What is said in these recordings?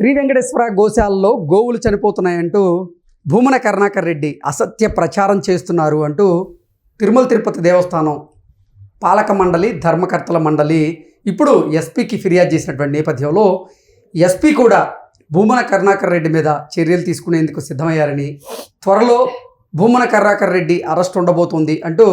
శ్రీ వెంకటేశ్వర గోశాలలో గోవులు చనిపోతున్నాయంటూ భూమన కరుణాకర్ రెడ్డి అసత్య ప్రచారం చేస్తున్నారు అంటూ తిరుమల తిరుపతి దేవస్థానం పాలక మండలి ధర్మకర్తల మండలి ఇప్పుడు ఎస్పీకి ఫిర్యాదు చేసినటువంటి నేపథ్యంలో ఎస్పీ కూడా భూమన కరుణాకర్ రెడ్డి మీద చర్యలు తీసుకునేందుకు సిద్ధమయ్యారని త్వరలో భూమన కరుణాకర్ రెడ్డి అరెస్ట్ ఉండబోతోంది అంటూ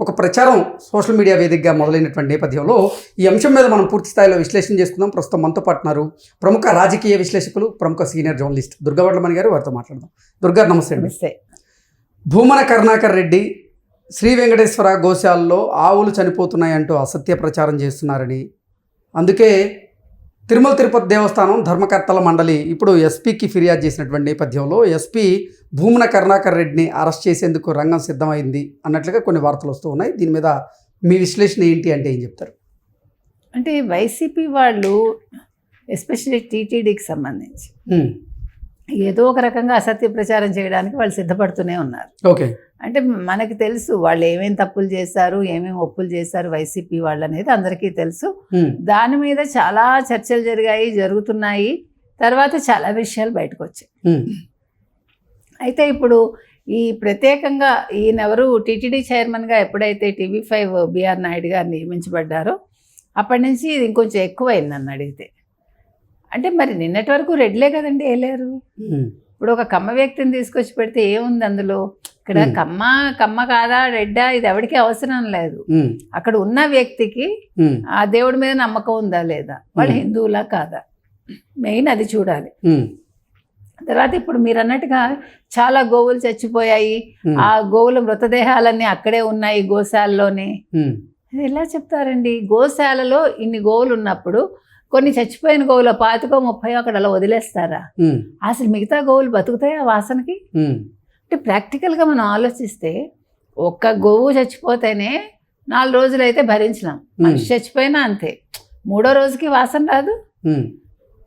ఒక ప్రచారం సోషల్ మీడియా వేదికగా మొదలైనటువంటి నేపథ్యంలో ఈ అంశం మీద మనం పూర్తి స్థాయిలో విశ్లేషణ చేసుకుందాం. ప్రస్తుతం మనతో పాటు ఉన్నారు ప్రముఖ రాజకీయ విశ్లేషకులు ప్రముఖ సీనియర్ జర్నలిస్ట్ దుర్గవర్ధమణి గారు. వారితో మాట్లాడదాం. దుర్గా నమస్తే నమస్తే. భూమన కరుణాకర్ రెడ్డి శ్రీ వెంకటేశ్వర గోశాలలో ఆవులు చనిపోతున్నాయంటూ అసత్య ప్రచారం చేస్తున్నారని. అందుకే తిరుమల తిరుపతి దేవస్థానం ధర్మకర్తల మండలి ఇప్పుడు ఎస్పీకి ఫిర్యాదు చేసినటువంటి నేపథ్యంలో ఎస్పీ భూమన కరుణాకర్ రెడ్డిని అరెస్ట్ చేసేందుకు రంగం సిద్ధమైంది అన్నట్లుగా కొన్ని వార్తలు వస్తూ ఉన్నాయి దీని మీద మీ విశ్లేషణ ఏంటి అంటే ఏం చెప్తారు అంటే వైసీపీ వాళ్ళు ఎస్పెషల్లీ టీటీడీకి సంబంధించి. ఏదో ఒక రకంగా అసత్య ప్రచారం చేయడానికి వాళ్ళు సిద్ధపడుతూనే ఉన్నారు. ఓకే. అంటే మనకి తెలుసు వాళ్ళు ఏమేం తప్పులు చేశారు ఏమేమి ఒప్పులు చేశారు వైసీపీ వాళ్ళు అనేది అందరికీ తెలుసు. దాని మీద చాలా చర్చలు జరిగాయి జరుగుతున్నాయి. తర్వాత చాలా విషయాలు బయటకు వచ్చాయి. అయితే ఇప్పుడు ఈ ప్రత్యేకంగా ఈయనెవరు? టీటీడీ చైర్మన్గా ఎప్పుడైతే టీవీ ఫైవ్ బిఆర్ నాయుడు గారు నియమించబడ్డారో అప్పటి నుంచి ఇది ఇంకొంచెం ఎక్కువైంది నన్ను అడిగితే అంటే మరి నిన్నటి వరకు రెడ్లే కదండి వేయలేరు. ఇప్పుడు ఒక కమ్మ వ్యక్తిని తీసుకొచ్చి పెడితే ఏముంది అందులో ఇక్కడ. కమ్మ కమ్మ కాదా రెడ్డా ఇది ఎవరికి అవసరం లేదు. అక్కడ ఉన్న వ్యక్తికి. ఆ దేవుడి మీద నమ్మకం ఉందా లేదా వాళ్ళు. హిందువులా కాదా మెయిన్ అది చూడాలి. తర్వాత ఇప్పుడు మీరు అన్నట్టుగా చాలా గోవులు చచ్చిపోయాయి. ఆ గోవుల మృతదేహాలన్నీ అక్కడే ఉన్నాయి గోశాలలోనే ఎలా చెప్తారండి గోశాలలో ఇన్ని గోవులు ఉన్నప్పుడు కొన్ని చచ్చిపోయిన గోవుల పాతికో ముప్పై అక్కడ అలా వదిలేస్తారా. అసలు మిగతా గోవులు బతుకుతాయి ఆ వాసనకి. అంటే ప్రాక్టికల్గా మనం ఆలోచిస్తే ఒక్క గోవు చచ్చిపోతేనే నాలుగు రోజులు అయితే భరించలేం. మనిషి చచ్చిపోయినా అంతే. మూడో రోజుకి వాసన రాదు.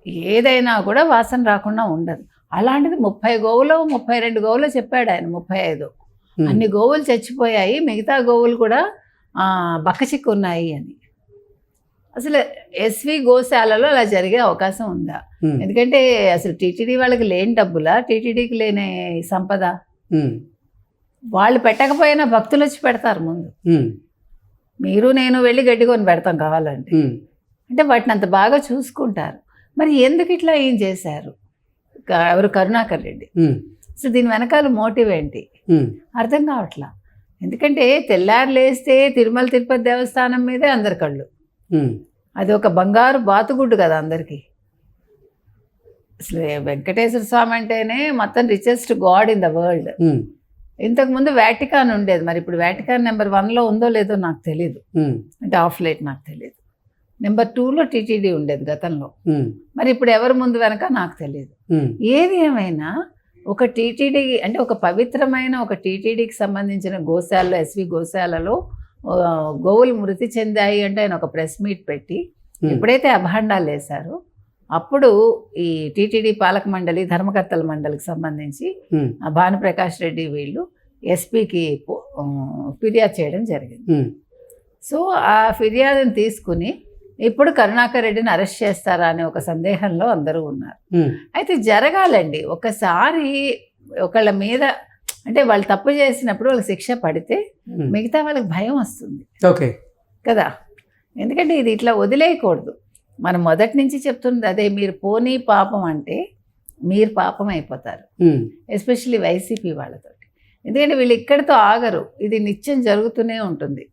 ఏదైనా కూడా వాసన రాకుండా ఉండదు. అలాంటిది ముప్పై గోవులు ముప్పై రెండు గోవులు చెప్పాడు ఆయన ముప్పై ఐదు. అన్ని గోవులు చచ్చిపోయాయి మిగతా గోవులు కూడా బక్కచిక్కు ఉన్నాయి అని. అసలు ఎస్వి గోశాలలో అలా జరిగే అవకాశం ఉందా. ఎందుకంటే అసలు టీటీడీ వాళ్ళకి లేని డబ్బులా టీటీడీకి లేని సంపద. వాళ్ళు పెట్టకపోయినా భక్తులు వచ్చి పెడతారు ముందు. మీరు నేను వెళ్ళి గడ్డి కొని పెడతాం కావాలంటే. అంటే వాటిని అంత బాగా చూసుకుంటారు మరి ఎందుకు ఇట్లా ఏం చేశారు ఎవరు కరుణాకర్ రెడ్డి. సో దీని వెనకాల మోటివ్ ఏంటి. అర్థం కావట్లా ఎందుకంటే తెల్లారు లేస్తే తిరుమల తిరుపతి దేవస్థానం మీదే అందరి కళ్ళు. అది ఒక బంగారు బాతుగుడ్డు కదా అందరికీ అసలు వెంకటేశ్వర స్వామి అంటేనే మొత్తం richest god in the world. ఇంతకుముందు వాటికాన్ ఉండేది మరి ఇప్పుడు వాటికాన్ నెంబర్ వన్లో ఉందో లేదో నాకు తెలియదు. అంటే ఆఫ్ లైట్ నాకు తెలియదు నెంబర్ టూలో టీటీడీ ఉండేది గతంలో. మరి ఇప్పుడు ఎవరు ముందు వెనక నాకు తెలియదు. ఏది ఏమైనా ఒక టీటీడీ అంటే ఒక పవిత్రమైన ఒక టీటీడీకి సంబంధించిన గోశాలలో ఎస్వి గోశాలలో గోవులు మృతి చెందాయి అంటే ఆయన ఒక ప్రెస్ మీట్ పెట్టి హ్మ్. ఎప్పుడైతే అభాండాలు వేశారో అప్పుడు ఈ టీటీడీ పాలక మండలి ధర్మకర్తల మండలికి సంబంధించి. ఆ భానుప్రకాష్ రెడ్డి వీళ్ళు ఎస్పీకి ఫిర్యాదు చేయడం జరిగింది హ్మ్. సో ఆ ఫిర్యాదుని తీసుకుని ఇప్పుడు కరుణాకర్ రెడ్డిని అరెస్ట్ చేస్తారా అనే ఒక సందేహంలో అందరూ ఉన్నారు. అయితే జరగాలండి ఒకసారి ఒకళ్ళ మీద అంటే వాళ్ళు తప్పు చేసినప్పుడు వాళ్ళకి శిక్ష పడితే హ్మ్. మిగతా వాళ్ళకి భయం వస్తుంది. ఓకే. కదా? ఎందుకంటే ఇది ఇట్లా వదిలేయకూడదు. మనం మొదటి నుంచి చెప్తుంది అదే మీరు పోనీ పాపం అంటే మీరు పాపం అయిపోతారు. హ్మ్. ఎస్పెషల్లీ వైసీపీ వాళ్ళతోటి. ఎందుకంటే వీళ్ళు ఇక్కడితో ఆగరు. ఇది నిత్యం జరుగుతూనే ఉంటుంది.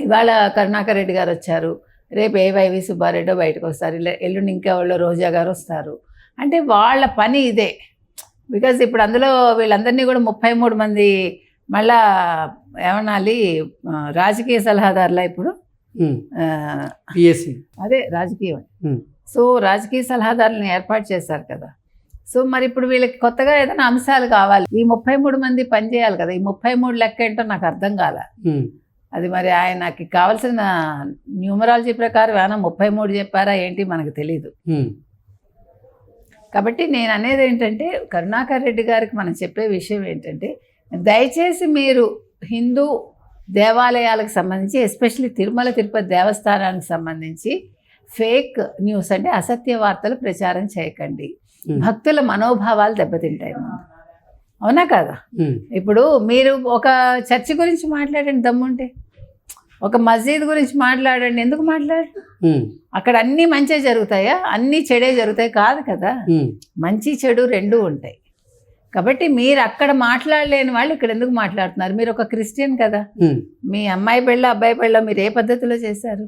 ఇవాళ కరుణాకర్ రెడ్డి గారు వచ్చారు. రేపు ఏవైవి సుబ్బారెడ్డో బయటకు వస్తారు. ఇలా ఎల్లుండి ఇంకెవరో రోజా గారు వస్తారు. అంటే వాళ్ళ పని ఇదే. బికాజ్ ఇప్పుడు అందులో వీళ్ళందరినీ కూడా ముప్పై మూడు మంది మళ్ళా ఏమనాలి రాజకీయ సలహాదారులా ఇప్పుడు? అదే రాజకీయం. సో రాజకీయ సలహాదారులను ఏర్పాటు చేశారు కదా. సో మరి ఇప్పుడు వీళ్ళకి కొత్తగా ఏదైనా అంశాలు కావాలి. ఈ ముప్పై మూడు మంది పనిచేయాలి కదా. ఈ ముప్పై మూడు లెక్క ఏంటో నాకు అర్థం కాల. అది మరి ఆయనకి కావాల్సిన న్యూమరాలజీ ప్రకారం ఏమైనా ముప్పై మూడు చెప్పారా ఏంటి మనకు తెలియదు హ్మ్. కాబట్టి నేను అనేది ఏంటంటే కరుణాకర్ రెడ్డి గారికి మనం చెప్పే విషయం ఏంటంటే దయచేసి మీరు హిందూ దేవాలయాలకు సంబంధించి ఎస్పెషల్లీ తిరుమల తిరుపతి దేవస్థానానికి సంబంధించి ఫేక్ న్యూస్ అంటే అసత్య వార్తలు ప్రచారం చేయకండి. భక్తుల మనోభావాలు దెబ్బతింటాయి. అవునా కదా? ఇప్పుడు మీరు ఒక చర్చి గురించి మాట్లాడండి దమ్ముంటే. ఒక మసీద్ గురించి మాట్లాడండి. ఎందుకు మాట్లాడండి ఉమ్, అక్కడ అన్నీ మంచిగా జరుగుతాయా? అన్నీ చెడే జరుగుతాయి కాదు కదా? మంచి చెడు రెండూ ఉంటాయి. కాబట్టి మీరు అక్కడ మాట్లాడలేని వాళ్ళు ఇక్కడ ఎందుకు మాట్లాడుతున్నారు? మీరు ఒక క్రిస్టియన్ కదా? మీ అమ్మాయి పెళ్ళ అబ్బాయి పెళ్ళ మీరు ఏ పద్ధతిలో చేశారు?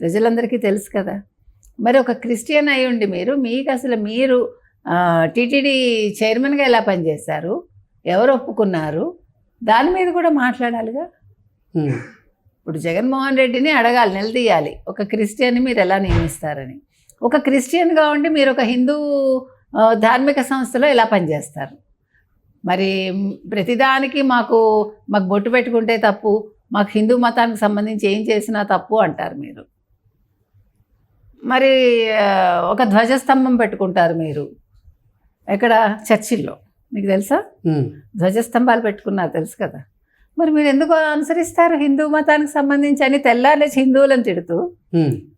ప్రజలందరికీ తెలుసు కదా? మరి ఒక క్రిస్టియన్ అయి ఉండి మీరు మీకు అసలు మీరు టీటీడీ చైర్మన్గా ఎలా పనిచేశారు? ఎవరు ఒప్పుకున్నారు? దాని మీద కూడా మాట్లాడాలిగా? ఇప్పుడు జగన్మోహన్ రెడ్డిని అడగాలి నిలదీయాలి. ఒక క్రిస్టియన్ని మీరు ఎలా నియమిస్తారని. ఒక క్రిస్టియన్గా ఉండి మీరు ఒక హిందూ ధార్మిక సంస్థలో ఎలా పనిచేస్తారు? మరి ప్రతిదానికి మాకు మాకు బొట్టు పెట్టుకుంటే తప్పు మాకు హిందూ మతానికి సంబంధించి ఏం చేసినా తప్పు అంటారు మీరు. మరి ఒక ధ్వజస్తంభం పెట్టుకుంటారు మీరు. ఎక్కడ? చర్చిల్లో. మీకు తెలుసా? ధ్వజస్తంభాలు పెట్టుకున్నారు తెలుసు కదా? మరి మీరు ఎందుకు అనుసరిస్తారు హిందూ మతానికి సంబంధించి? అని తెల్లారులేచి హిందువులను తిడుతూ.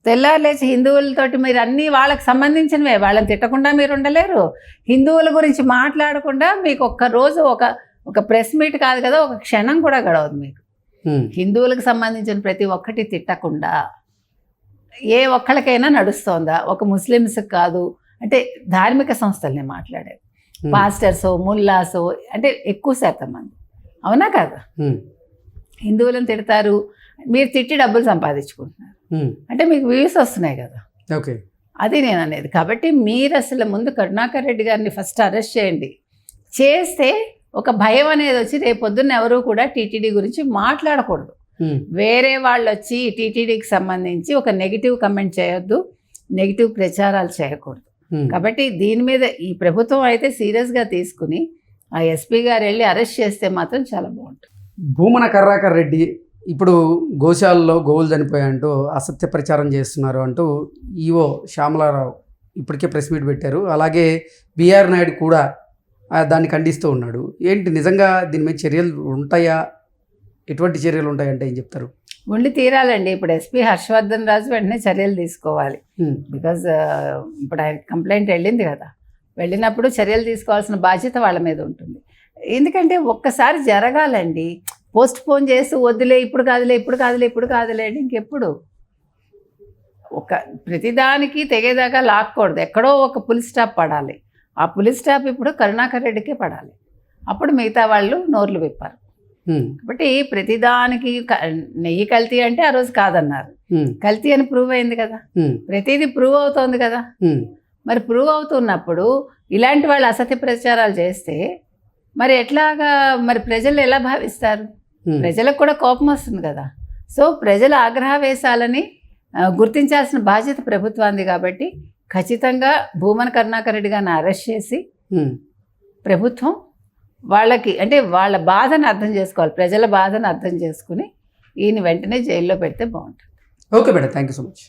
తెల్లారులేచి హిందువులతోటి మీరు అన్నీ వాళ్ళకి సంబంధించినవే. వాళ్ళని తిట్టకుండా మీరు ఉండలేరు. హిందువుల గురించి మాట్లాడకుండా మీకు ఒక్క రోజు ఒక ఒక ప్రెస్ మీట్ కాదు కదా ఒక క్షణం కూడా గడవదు మీకు. హిందువులకు సంబంధించిన ప్రతి ఒక్కటి తిట్టకుండా ఏ ఒక్కళ్ళకైనా నడుస్తోందా? ఒక ముస్లిమ్స్కి కాదు. అంటే ధార్మిక సంస్థల్ని మాట్లాడేది. పాస్టర్సో ముల్లాసో అంటే ఎక్కువ శాతం మంది. అవునా కదా? హిందువులను తిడతారు. మీరు తిట్టి డబ్బులు సంపాదించుకుంటున్నారు. అంటే మీకు వ్యూస్ వస్తున్నాయి కదా. ఓకే. అది నేను అనేది. కాబట్టి మీరు అసలు ముందు కరుణాకర్ రెడ్డి గారిని ఫస్ట్ అరెస్ట్ చేయండి. చేస్తే ఒక భయం అనేది వచ్చి రేపు పొద్దున్న ఎవరు కూడా టీటీడీ గురించి మాట్లాడకూడదు. వేరే వాళ్ళు వచ్చి టీటీడీకి సంబంధించి ఒక నెగిటివ్ కమెంట్ చేయొద్దు. నెగిటివ్ ప్రచారాలు చేయకూడదు. కాబట్టి దీని మీద ఈ ప్రభుత్వం అయితే సీరియస్గా తీసుకుని ఆ ఎస్పీ గారు వెళ్ళి అరెస్ట్ చేస్తే మాత్రం చాలా బాగుంటుంది. భూమన కర్రాకర్ రెడ్డి ఇప్పుడు గోశాలలో గోవులు చనిపోయాయంటూ అసత్య ప్రచారం చేస్తున్నారు అంటూ ఈవో శ్యామలారావు ఇప్పటికే ప్రెస్ మీట్ పెట్టారు. అలాగే బిఆర్ నాయుడు కూడా దాన్ని ఖండిస్తూ ఉన్నాడు. ఏంటి నిజంగా దీని మీద చర్యలు ఉంటాయా? ఎటువంటి చర్యలు ఉంటాయంటే ఏం చెప్తారు? ఉండి తీరాలండి. ఇప్పుడు ఎస్పీ హర్షవర్ధన్ రాజు వెంటనే చర్యలు తీసుకోవాలి. బికాజ్ ఇప్పుడు ఆయన కంప్లైంట్ వెళ్ళింది కదా. వెళ్ళినప్పుడు చర్యలు తీసుకోవాల్సిన బాధ్యత వాళ్ళ మీద ఉంటుంది. ఎందుకంటే ఒక్కసారి జరగాలండి. పోస్ట్ పోన్ చేసి వద్దులే ఇప్పుడు కాదులే ఇప్పుడు కాదులే ఇప్పుడు కాదులే అంటే ఇంకెప్పుడు? ఒక ప్రతిదానికి తెగేదాకా లాక్కూడదు. ఎక్కడో ఒక పులి స్టాప్ పడాలి. ఆ పులి స్టాప్ ఇప్పుడు కరుణాకర్ రెడ్డికే పడాలి. అప్పుడు మిగతా వాళ్ళు నోర్లు విప్పారు. కాబట్టి ప్రతిదానికి నెయ్యి కల్తీ అంటే ఆ రోజు కాదన్నారు. కల్తీ అని ప్రూవ్ అయింది కదా. ప్రతిదీ ప్రూవ్ అవుతోంది కదా. మరి ప్రూవ్ అవుతున్నప్పుడు ఇలాంటి వాళ్ళు అసత్య ప్రచారాలు చేస్తే మరి ఎట్లాగా మరి ప్రజలు ఎలా భావిస్తారు? ప్రజలకు కూడా కోపం వస్తుంది కదా. సో ప్రజల ఆగ్రహవేశాలని గుర్తించాల్సిన బాధ్యత ప్రభుత్వానికి కాబట్టి ఖచ్చితంగా భూమన కరుణాకర్ రెడ్డి గారిని అరెస్ట్ చేసి. ప్రభుత్వం వాళ్ళకి అంటే వాళ్ళ బాధను అర్థం చేసుకోవాలి ప్రజల బాధను అర్థం చేసుకుని ఈయన వెంటనే జైల్లో పెడితే బాగుంటుంది. Okay madam thank you so much.